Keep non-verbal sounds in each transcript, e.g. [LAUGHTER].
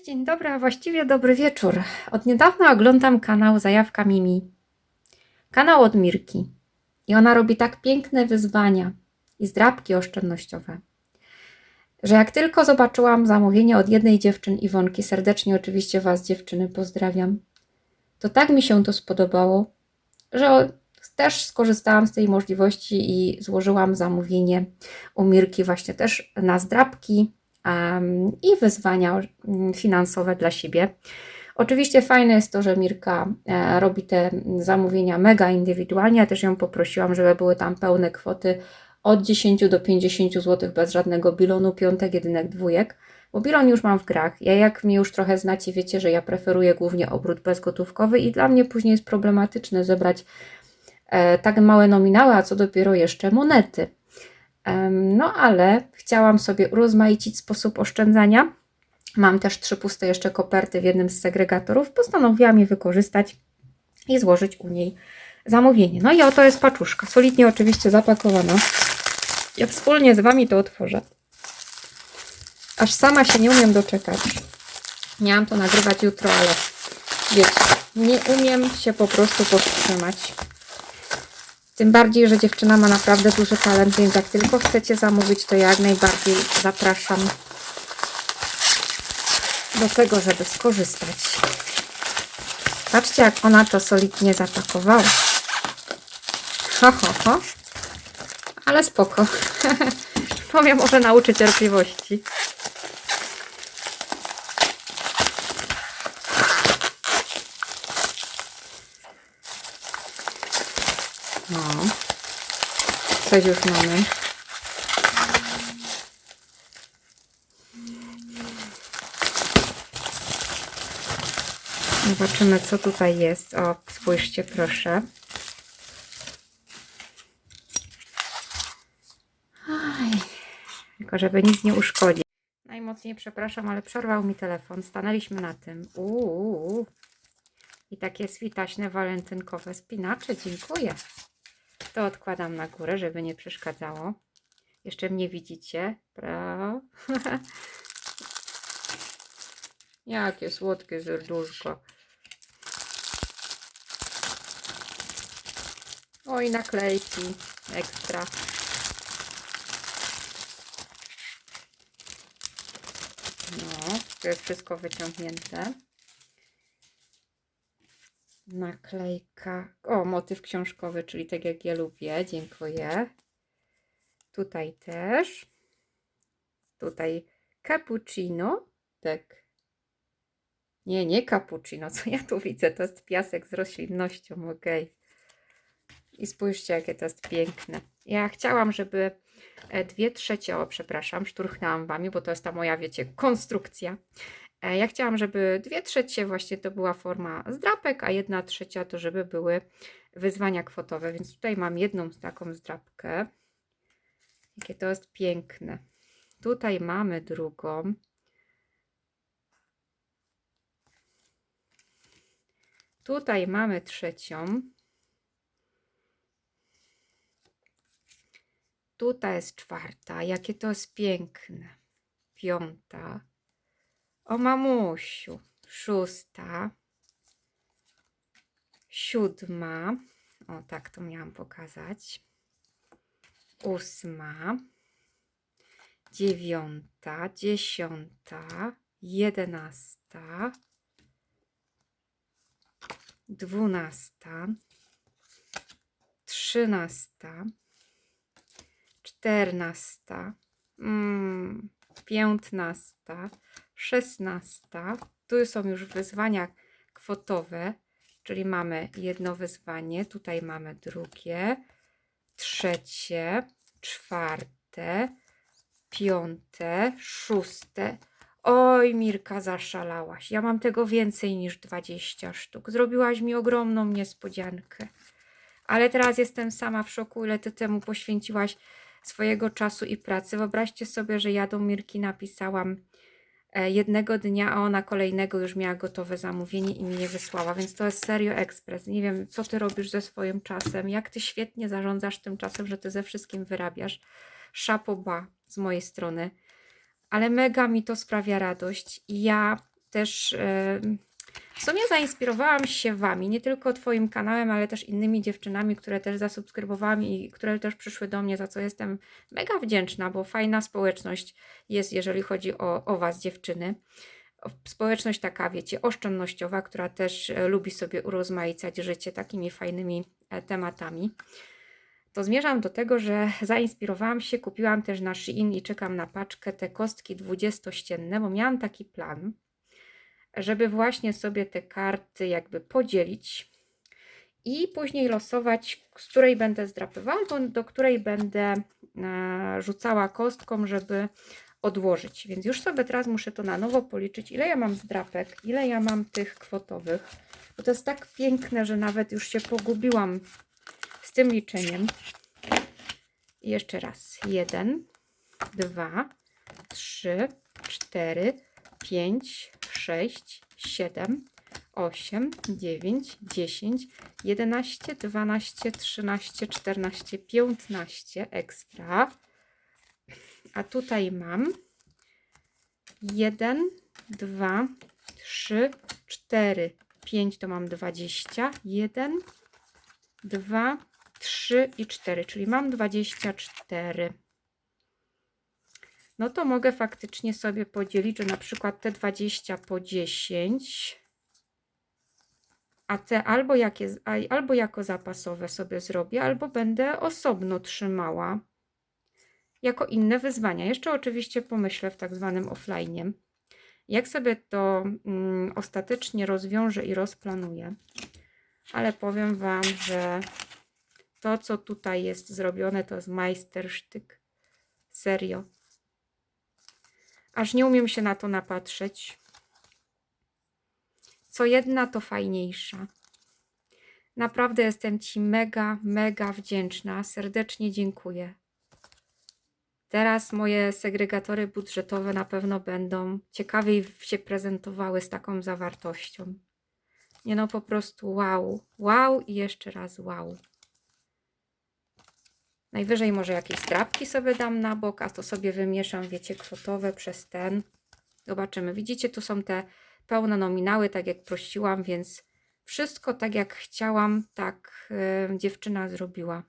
Cześć, dzień dobry, a właściwie dobry wieczór. Od niedawna oglądam kanał Zajawka Mimi. Kanał od Mirki. I ona robi tak piękne wyzwania i zdrabki oszczędnościowe, że jak tylko zobaczyłam zamówienie od jednej dziewczyn Iwonki, serdecznie oczywiście Was dziewczyny pozdrawiam, to tak mi się to spodobało, że też skorzystałam z tej możliwości i złożyłam zamówienie u Mirki właśnie też na zdrabki i wyzwania mm, finansowe dla siebie. Oczywiście fajne jest to, że Mirka e, robi te zamówienia mega indywidualnie. Ja też ją poprosiłam, żeby były tam pełne kwoty od 10 do 50 zł bez żadnego bilonu, piątek, jedynek, dwójek. Bo bilon już mam w grach. Ja jak mnie już trochę znacie, wiecie, że ja preferuję głównie obrót bezgotówkowy i dla mnie później jest problematyczne zebrać e, tak małe nominały, a co dopiero jeszcze monety. No ale chciałam sobie urozmaicić sposób oszczędzania. Mam też trzy puste jeszcze koperty w jednym z segregatorów. Postanowiłam je wykorzystać i złożyć u niej zamówienie. No i oto jest paczuszka, solidnie oczywiście zapakowana. Ja wspólnie z Wami to otworzę. Aż sama się nie umiem doczekać. Miałam to nagrywać jutro, ale wiecie, nie umiem się po prostu powstrzymać. Tym bardziej, że dziewczyna ma naprawdę duży talent, więc jak tylko chcecie zamówić, to ja jak najbardziej zapraszam do tego, żeby skorzystać. Patrzcie, jak ona to solidnie zapakowała. Ho, ho, ho. Ale spoko. [LAUGHS] Powiem, może nauczy cierpliwości. No. Coś już mamy. Zobaczymy, co tutaj jest. O, spójrzcie proszę. Aj, tylko żeby nic nie uszkodzić. Najmocniej przepraszam, ale przerwał mi telefon. Stanęliśmy na tym. Uuu. I takie switaśne walentynkowe spinacze. Dziękuję. To odkładam na górę, żeby nie przeszkadzało. Jeszcze mnie widzicie. Pra. [LAUGHS] Jakie słodkie serduszko. Oj, naklejki. Ekstra. No, to jest wszystko wyciągnięte. Naklejka. O, motyw książkowy, czyli tak jak ja lubię. Dziękuję. Tutaj też. Tutaj cappuccino. Tak. Nie, nie cappuccino. Co ja tu widzę? To jest piasek z roślinnością. Okej. I spójrzcie, jakie to jest piękne. Ja chciałam, żeby e, dwie trzecie, o przepraszam, szturchnęłam wami, bo to jest ta moja, wiecie, konstrukcja. E, Ja chciałam, żeby dwie trzecie właśnie to była forma zdrapek, a jedna trzecia to żeby były wyzwania kwotowe. Więc tutaj mam jedną taką zdrapkę. Jakie to jest piękne. Tutaj mamy drugą. Tutaj mamy trzecią. Tutaj jest czwarta. Jakie to jest piękne. Piąta. O mamusiu. Szósta. Siódma. O, tak to miałam pokazać. Ósma. Dziewiąta. Dziesiąta. Jedenasta. Dwunasta. Trzynasta. Czternasta. Mm, piętnasta. Szesnasta. Tu są już wyzwania kwotowe, czyli mamy jedno wyzwanie, tutaj mamy drugie, trzecie, czwarte, piąte, szóste. Oj, Mirka, zaszalałaś. Ja mam tego więcej niż 20 sztuk. Zrobiłaś mi ogromną niespodziankę. Ale teraz jestem sama w szoku, ile ty temu poświęciłaś swojego czasu i pracy. Wyobraźcie sobie, że ja do Mirki napisałam jednego dnia, a ona kolejnego już miała gotowe zamówienie i mi je wysłała, więc to jest serio ekspres. Nie wiem, co ty robisz ze swoim czasem, jak ty świetnie zarządzasz tym czasem, że ty ze wszystkim wyrabiasz. Szapoba z mojej strony, ale mega mi to sprawia radość i ja też e, w sumie zainspirowałam się Wami, nie tylko Twoim kanałem, ale też innymi dziewczynami, które też zasubskrybowałam i które też przyszły do mnie, za co jestem mega wdzięczna, bo fajna społeczność jest, jeżeli chodzi o, o Was, dziewczyny. Społeczność taka, wiecie, oszczędnościowa, która też e, lubi sobie urozmaicać życie takimi fajnymi e, tematami. To zmierzam do tego, że zainspirowałam się, kupiłam też na Shein i czekam na paczkę te kostki 20-ścienne, bo miałam taki plan, żeby właśnie sobie te karty jakby podzielić i później losować, z której będę zdrapywała, albo do której będę e, rzucała kostką, żeby odłożyć. Więc już sobie teraz muszę to na nowo policzyć, ile ja mam zdrapek, ile ja mam tych kwotowych, bo to jest tak piękne, że nawet już się pogubiłam z tym liczeniem. I jeszcze raz. Jeden, dwa, trzy, cztery, pięć, sześć, siedem, osiem, dziewięć, dziesięć, jedenaście, dwanaście, trzynaście, czternaście, piętnaście ekstra. A tutaj mam jeden, dwa, trzy, cztery, pięć to mam dwadzieścia, jeden, dwa, trzy i cztery, czyli mam 24. No to mogę faktycznie sobie podzielić, że na przykład te 20 po 10, a te albo, albo jako zapasowe sobie zrobię, albo będę osobno trzymała jako inne wyzwania. Jeszcze oczywiście pomyślę w tak zwanym offline, jak sobie to mm, ostatecznie rozwiążę i rozplanuję. Ale powiem Wam, że to, co tutaj jest zrobione, to jest majstersztyk. Serio. Aż nie umiem się na to napatrzeć. Co jedna, to fajniejsza. Naprawdę jestem Ci mega, mega wdzięczna. Serdecznie dziękuję. Teraz moje segregatory budżetowe na pewno będą ciekawiej się prezentowały z taką zawartością. Nie no, po prostu wow. Wow i jeszcze raz wow. Najwyżej może jakieś strapki sobie dam na bok, a to sobie wymieszam, wiecie, kwotowe przez ten. Zobaczymy. Widzicie, tu są te pełne nominały, tak jak prosiłam, więc wszystko tak jak chciałam, tak y, dziewczyna zrobiła.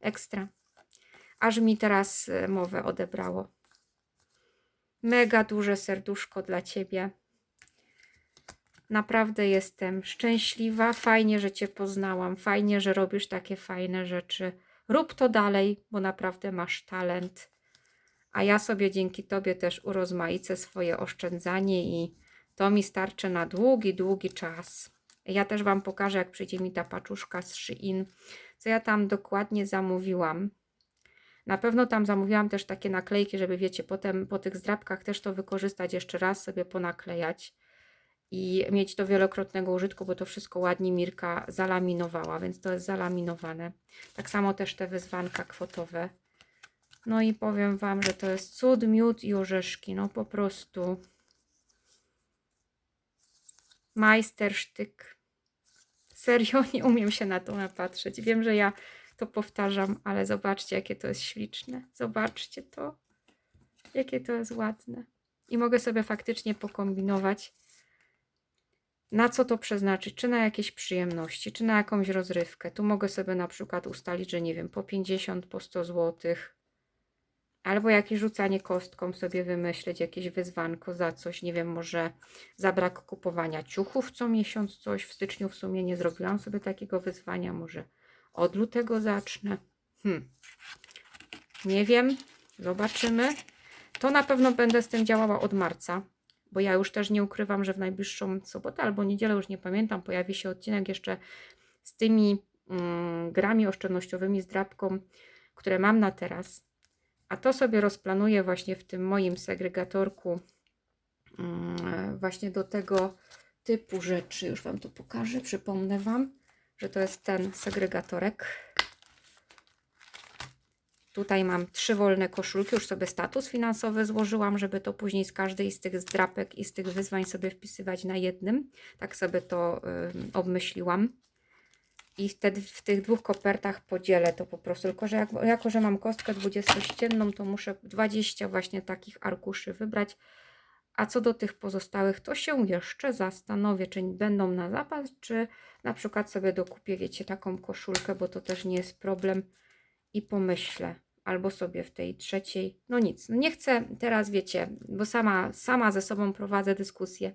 Ekstra. Aż mi teraz y, mowę odebrało. Mega duże serduszko dla Ciebie. Naprawdę jestem szczęśliwa. Fajnie, że Cię poznałam. Fajnie, że robisz takie fajne rzeczy. Rób to dalej, bo naprawdę masz talent. A ja sobie dzięki Tobie też urozmaicę swoje oszczędzanie i to mi starczy na długi, długi czas. Ja też Wam pokażę, jak przyjdzie mi ta paczuszka z Shein, co ja tam dokładnie zamówiłam. Na pewno tam zamówiłam też takie naklejki, żeby wiecie, potem po tych zdrabkach też to wykorzystać, jeszcze raz sobie ponaklejać i mieć do wielokrotnego użytku, bo to wszystko ładnie Mirka zalaminowała, więc to jest zalaminowane. Tak samo też te wyzwanka kwotowe. No i powiem Wam, że to jest cud, miód i orzeszki, no po prostu majstersztyk. Serio, [LAUGHS] nie umiem się na to napatrzeć. Wiem, że ja to powtarzam, ale zobaczcie, jakie to jest śliczne. Zobaczcie to, jakie to jest ładne. I mogę sobie faktycznie pokombinować, na co to przeznaczyć, czy na jakieś przyjemności, czy na jakąś rozrywkę. Tu mogę sobie na przykład ustalić, że nie wiem, po 50, po 100 zł, albo jakieś rzucanie kostką sobie wymyśleć, jakieś wyzwanko za coś, nie wiem, może za brak kupowania ciuchów co miesiąc coś. W styczniu w sumie nie zrobiłam sobie takiego wyzwania, może od lutego zacznę. Hmm. Nie wiem, zobaczymy. To na pewno będę z tym działała od marca, bo ja już też nie ukrywam, że w najbliższą sobotę albo niedzielę, już nie pamiętam, pojawi się odcinek jeszcze z tymi mm, grami oszczędnościowymi, z drapką, które mam na teraz. A to sobie rozplanuję właśnie w tym moim segregatorku mm, właśnie do tego typu rzeczy. Już Wam to pokażę, przypomnę Wam, że to jest ten segregatorek. Tutaj mam trzy wolne koszulki, już sobie status finansowy złożyłam, żeby to później z każdej z tych zdrapek i z tych wyzwań sobie wpisywać na jednym. Tak sobie to y, obmyśliłam. i wtedy w tych dwóch kopertach podzielę to po prostu. Tylko, że jak, jako, że mam kostkę 20-ścienną, to muszę 20 właśnie takich arkuszy wybrać. A co do tych pozostałych, to się jeszcze zastanowię, czy będą na zapas, czy na przykład sobie dokupię, wiecie, taką koszulkę, bo to też nie jest problem i pomyślę. Albo sobie w tej trzeciej, no nic, no nie chcę teraz, wiecie, bo sama, sama ze sobą prowadzę dyskusję,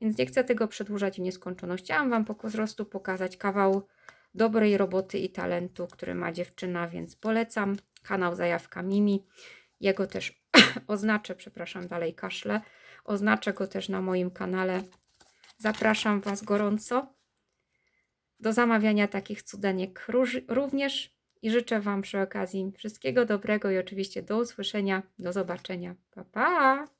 więc nie chcę tego przedłużać w nieskończoność. Chciałam Wam po prostu pokazać kawał dobrej roboty i talentu, który ma dziewczyna, więc polecam kanał Zajawka Mimi. Jego też [COUGHS] oznaczę, przepraszam, dalej kaszle. Oznaczę go też na moim kanale. Zapraszam Was gorąco do zamawiania takich cudenek róż- również i życzę Wam przy okazji wszystkiego dobrego i oczywiście do usłyszenia, do zobaczenia. Pa, pa!